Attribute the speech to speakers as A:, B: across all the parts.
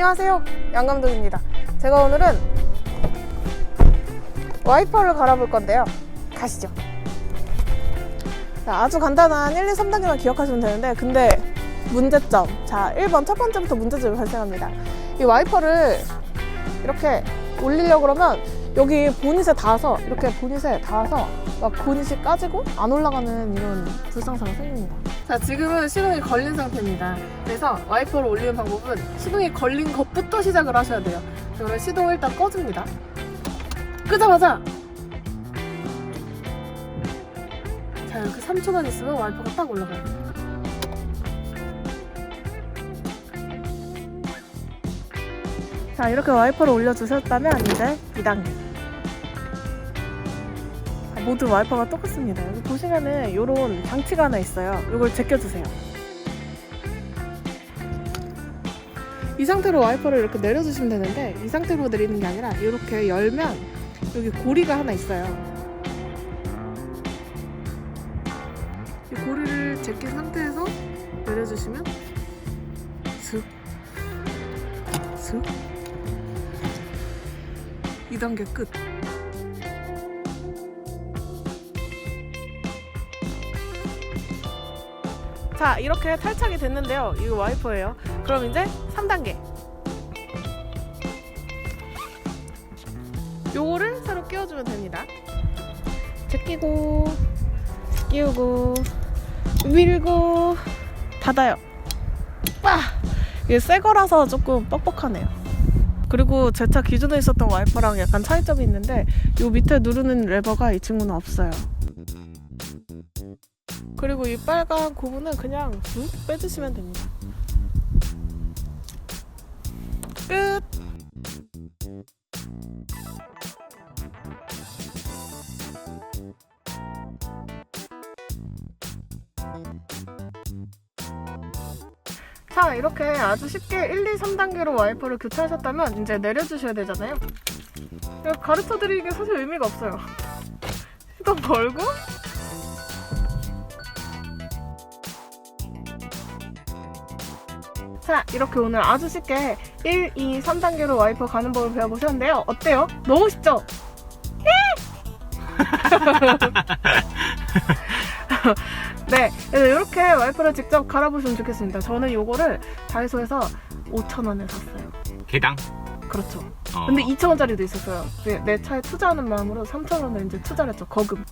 A: 안녕하세요 양감독입니다. 제가 오늘은 와이퍼를 갈아볼 건데요. 가시죠. 자, 아주 간단한 1, 2, 3단계만 기억하시면 되는데 근데 문제점. 자 1번 첫 번째부터 문제점이 발생합니다. 이 와이퍼를 이렇게 올리려고 그러면 여기 보닛에 닿아서 이렇게 보닛에 닿아서 막 보닛이 까지고 안 올라가는 이런 불상사가 생깁니다. 자 지금은 시동이 걸린 상태입니다. 그래서 와이퍼를 올리는 방법은 시동이 걸린 것부터 시작을 하셔야 돼요. 그러면 시동을 일단 꺼줍니다. 끄자마자 자 이렇게 3초만 있으면 와이퍼가 딱 올라가요. 자 이렇게 와이퍼를 올려주셨다면 이제 2단계 아, 모든 와이퍼가 똑같습니다 보시면은 이런 장치가 하나 있어요 이걸 제껴주세요 이 상태로 와이퍼를 이렇게 내려주시면 되는데 이 상태로 내리는 게 아니라 이렇게 열면 여기 고리가 하나 있어요 이 고리를 제낀 상태에서 내려주시면 슥 슥. 2단계 끝. 자, 이렇게 탈착이 됐는데요. 이거 와이퍼예요. 그럼 이제 3단계. 요거를 새로 끼워주면 됩니다. 제끼고, 끼우고, 밀고, 닫아요. 빠! 이게 새 거라서 조금 뻑뻑하네요. 그리고 제 차 기존에 있었던 와이퍼랑 약간 차이점이 있는데 요 밑에 누르는 레버가 이 친구는 없어요. 그리고 이 빨간 고무는 그냥 쑥 빼주시면 됩니다. 끝! 자 이렇게 아주 쉽게 1, 2, 3단계로 와이퍼를 교체하셨다면 이제 내려주셔야 되잖아요 가르쳐드리는 게 사실 의미가 없어요 시동 걸고 자 이렇게 오늘 아주 쉽게 1, 2, 3단계로 와이퍼 가는 법을 배워보셨는데요 어때요? 너무 쉽죠? 네, 그래서 이렇게 와이퍼를 직접 갈아보시면 좋겠습니다. 저는 요거를 다이소에서 5,000원에 샀어요.
B: 개당.
A: 그렇죠.
B: 어.
A: 근데 2,000원짜리도 있었어요. 내, 내 차에 투자하는 마음으로 3,000원을 이제 투자를 했죠. 거금.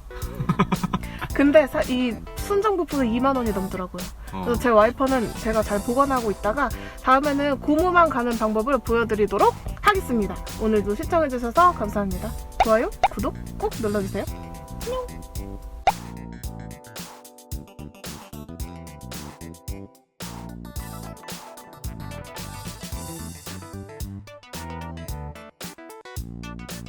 A: 근데 사- 이 순정 부품은 2만 원이 넘더라고요.
B: 어.
A: 그래서 제 와이퍼는 제가 잘 보관하고 있다가 다음에는 고무만 가는 방법을 보여드리도록 하겠습니다. 오늘도 시청해주셔서 감사합니다. 좋아요, 구독 꼭 눌러주세요. 안녕.